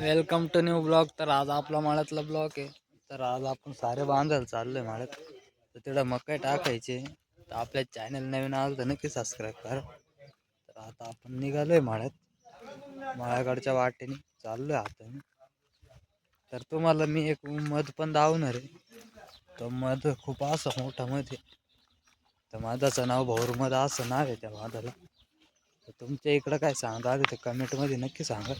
Welcome to new blog तर आज आपला माळ्यातला ब्लॉग आहे. तर आज आपण सारे बांधायला चाललोय माळ्यात. तर तिथं मकाई टाकायचे. तर आपल्या चॅनल नवीन आलं तर नक्की सबस्क्राईब कर. तर आता आपण निघालोय माळ्यात. माळ्याकडच्या वाटेने चाललोय आता मी. तर तुम्हाला मी एक मध पण दावणार आहे. तर मध खूप असं मोठा मध आहे. तर मधाचं नाव भौर मध असं नाव आहे त्या मधाला. तर तुमच्या इकडं काय सांगा? आलं ते कमेंटमध्ये नक्की सांगा.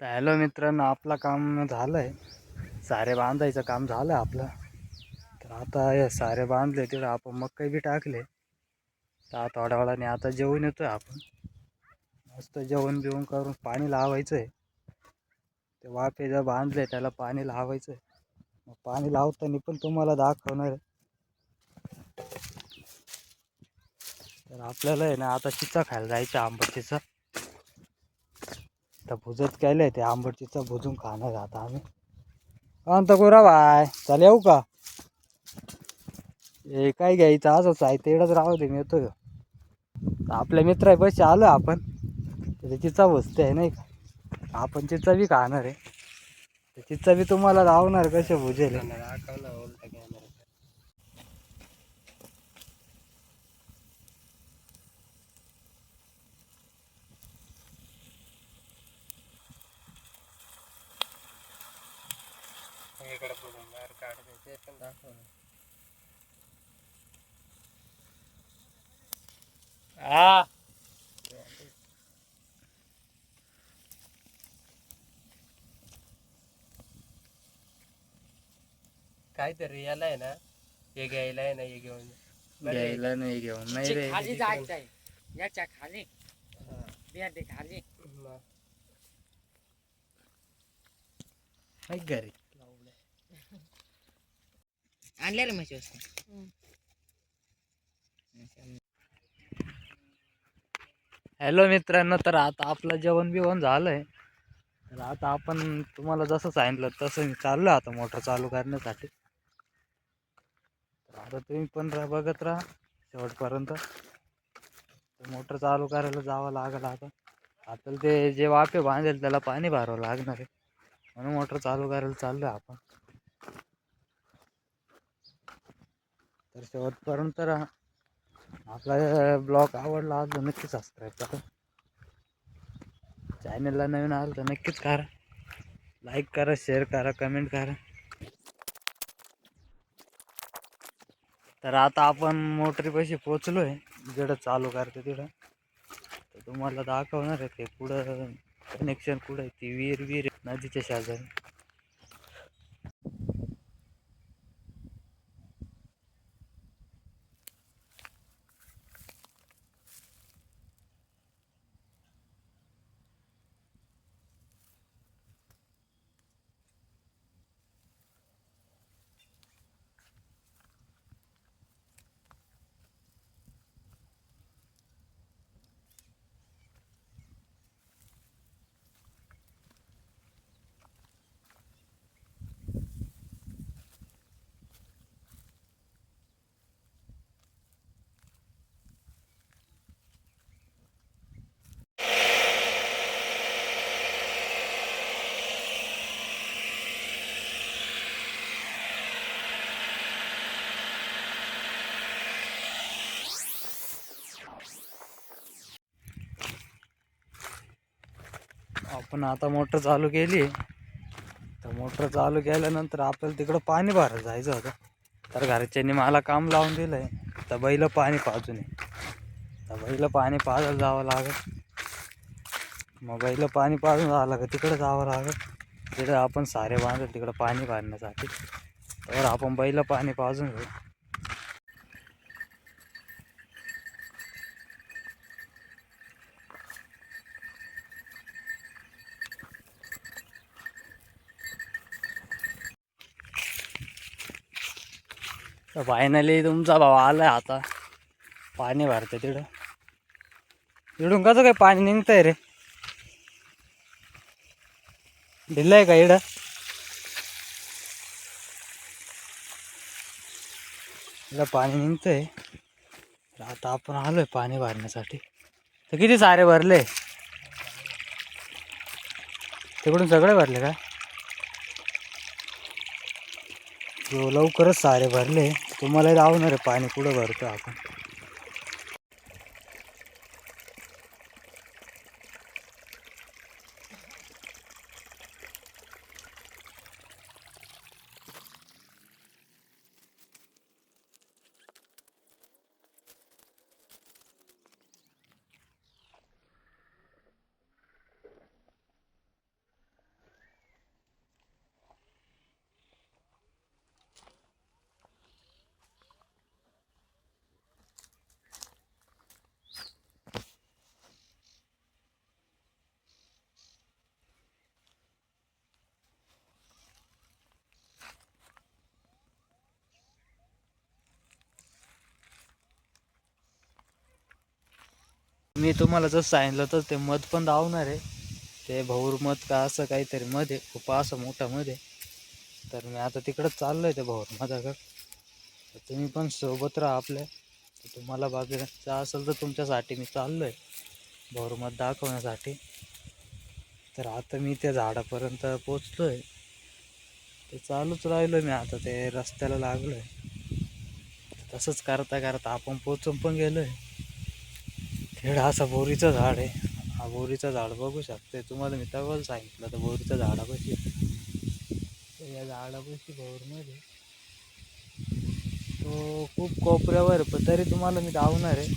तर हॅलो मित्रांनो आपलं काम झालं आहे सारे बांधायचं काम झालं आपलं. तर आता हे सारे बांधले तिथं आपण मक्काई बी टाकले. तर आता थोड्या वेळाने आता जेवण आहे आपण. मस्त जेवण बिवण करून पाणी लावायचं आहे ते वाफे जर बांधले त्याला पाणी लावायचं आहे मग पाणी लावताना पण तुम्हाला दाखवणार आहे. तर आपल्याला आहे ना आता चिचा खायला जायचं आंबा चिचा. आता भुजत आहे ते आंबटचीचा भुजून खाणार आता आम्ही. अंत गोरा बाय. चल येऊ का? हे काय घ्यायचं? असंच आहे तेवढंच राहू दे मी येतोय आपल्या मित्र पैसे आलो आपण. तर चव असते आहे नाही का? आपण चिचा खाणार आहे. तर चवी तुम्हाला लावणार कसे भुजेल? इकडे पुढून बाहेर काढते ते पण दाखव हा. काहीतरी याला आहे ना हे घ्यायला आहे ना हे घेऊन. घ्यायला नाही घेऊन नाही रे खाली जायचंय याच्या खाली. खाली. मग ऐक घरी. आणले रे म्हशी हॅलो मित्रांनो तर आता आपलं जेवण बिवण झालंय. तर आता आपण तुम्हाला जसं सांगितलं तसं मी चाललो आता मोटर चालू करण्यासाठी. तर आता तुम्ही पण राहा बघत राहा शेवटपर्यंत. मोटर चालू करायला जावं लागलं आता. आपल्याला ते जे वाफे बांधेल त्याला पाणी भरावं लागणार आहे. म्हणून मोटर चालू करायला चाललो आपण. तर शेवटपर्यंत राहा आपला ब्लॉग आवडला आज तर नक्की सबस्क्राईब करा. चॅनलला नवीन आलं तर नक्कीच करा. लाईक करा शेअर करा कमेंट करा. तर आता आपण मोटरीपाशी पोचलो आहे जडं चालू करते तिथं. तर तुम्हाला दाखवणार आहे ते कुठं कनेक्शन कुठं आहे ती विहीर विहीर नदीच्या शेजारी. आपण आता मोटर चालू केली. तर मोटर चालू केल्यानंतर आपल्याला तिकडं पाणी भरायला जायचं होतं. तर घरच्यांनी मला काम लावून दिलं आहे तर बैलं पाणी पाजू नये तर बैलं पाणी पाजायला जावं लागत मग बैलं पाणी पाजून जावं लागत तिकडं जावं लागत तिकडं आपण सारे बांधलं तिकडं पाणी भरण्यासाठी. तर आपण बैलं पाणी पाजून घेऊ. तर फायनली तुमचा भाऊ आहे आता. पाणी भरते तिकडं. तिकडून कसं काय पाणी निघतंय रे? दिलंय का इकडं? इकडं पाणी निघतंय. तर आता आपण आलोय पाणी भरण्यासाठी. तर किती सारे भरले? तिकडून सगळे भरले का हो लवकरच सारे भरले. तुम्हाला लावणार आहे पाणी. पुढं भरतो आपण. मी तुम्हाला जसं सांगितलं तर ते मध पण धावणार आहे. ते भाऊर मध का असं काहीतरी मध आहे खूप असं मोठा मध आहे. तर मी आता तिकडंच चाललो आहे ते भाऊर मधाकडं. तर तुम्ही पण सोबत राहा आपल्या. तर तुम्हाला बघायचं असेल तर तुमच्यासाठी मी चाललो आहे भाऊर मध दाखवण्यासाठी. तर आता मी त्या झाडापर्यंत पोचलो आहे ते चालूच राहिलो मी आता ते रस्त्याला लागलो आहे तसंच करता करता आपण पोचून पण गेलो आहे खेळ असा बोरीचं झाड आहे. हा बोरीचं झाड बघू शकते. तुम्हाला मी तेव्हाच सांगितलं तर बोरीचं झाडापाशी. तर या झाडापाशी बोरमध्ये तो खूप कोपऱ्यावर पण तरी तुम्हाला मी धावणार आहे.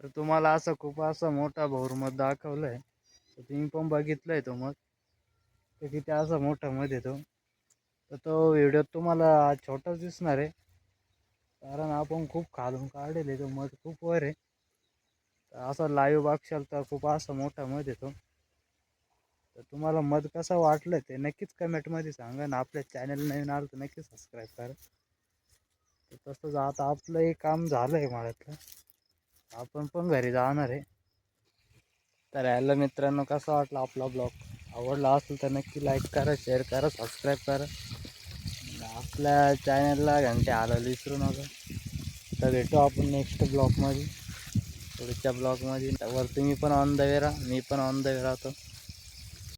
तर तुम्हाला असं खूप असा मोठा भौरमत आहे तर तुम्ही पण बघितलंय तो मग तर किती असा मोठा मध येतो तर तो व्हिडिओ तुम्हाला छोटाच दिसणार आहे. कारण आपण खूप खालून काढले तो मध खूप वर आहे. तर असा लाईव्ह बघशाल तर खूप असा मोठा मध येतो तर तुम्हाला मध कसं वाटलं ते नक्कीच कमेंटमध्ये सांगा ना आपल्या चॅनल नवीन आलं तर नक्कीच सबस्क्राईब करा. तर तसंच आता आपलं हे काम झालं आहे मळ्यातलं आपण पण घरी जाणार आहे. तर यायला मित्रांनो कसा वाटला आपला ब्लॉग? आवडला असेल तर नक्की लाईक करा शेअर करा सबस्क्राईब करा. आपल्या चॅनलला घंटे आलं विसरू नका. तर भेटू आपण नेक्स्ट ब्लॉगमध्ये पुढच्या ब्लॉगमध्ये वर तुम्ही पण ऑन द वे राहा मी पण ऑन द वे राहतो.